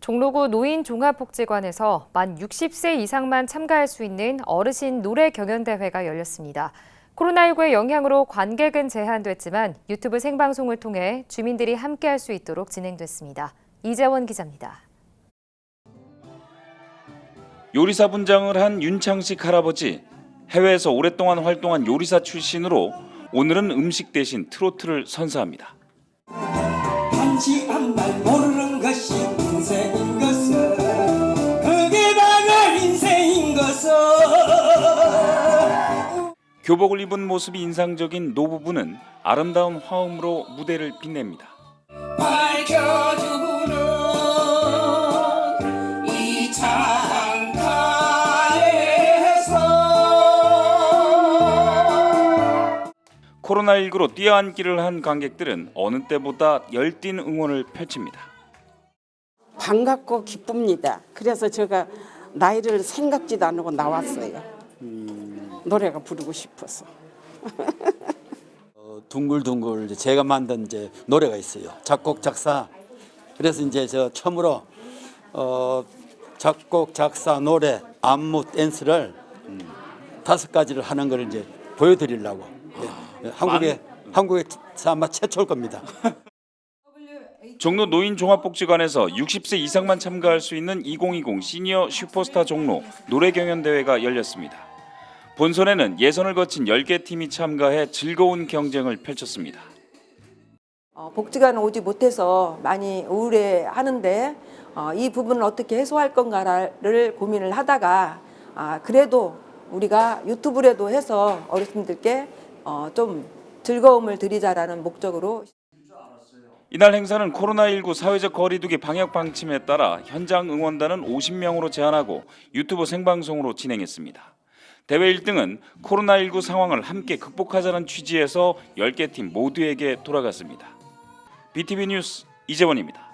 종로구 노인종합복지관에서 만 60세 이상만 참가할 수 있는 어르신 노래 경연대회가 열렸습니다. 코로나19의 영향으로 관객은 제한됐지만 유튜브 생방송을 통해 주민들이 함께할 수 있도록 진행됐습니다. 이재원 기자입니다. 요리사 분장을 한 윤창식 할아버지 해외에서 오랫동안 활동한 요리사 출신으로 오늘은 음식 대신 트로트를 선사합니다. 교복을 입은 모습이 인상적인 노부부는 아름다운 화음으로 무대를 빛냅니다. 밝혀주는 이 창가에서 코로나19로 뛰어앉기를 한 관객들은 어느 때보다 열띤 응원을 펼칩니다. 반갑고 기쁩니다. 그래서 제가 나이를 생각지도 않고 나왔어요. 노래가 부르고 싶어서. 어, 둥글둥글 이제 제가 만든 이제 노래가 있어요. 작곡 작사. 그래서 이제 저 처음으로 어, 작곡 작사 노래 안무 댄스를 음, 다섯 가지를 하는 걸 이제 보여드리려고 예, 예, 한국에 아마 최초일 겁니다. 종로 노인종합복지관에서 60세 이상만 참가할 수 있는 2020 시니어 슈퍼스타 종로 노래 경연 대회가 열렸습니다. 본선에는 예선을 거친 10개 팀이 참가해 즐거운 경쟁을 펼쳤습니다. 어, 복지관 오지 못해서 많이 우울해 하는데 어, 이 부분을 어떻게 해소할 건가를 고민을 하다가 아, 그래도 우리가 유튜브라도 해서 어르신들께 어, 좀 즐거움을 드리자라는 목적으로 이날 행사는 코로나19 사회적 거리두기 방역 방침에 따라 현장 응원단은 50명으로 제한하고 유튜브 생방송으로 진행했습니다. 대회 1등은 코로나19 상황을 함께 극복하자는 취지에서 10개 팀 모두에게 돌아갔습니다. BTV 뉴스 이재원입니다.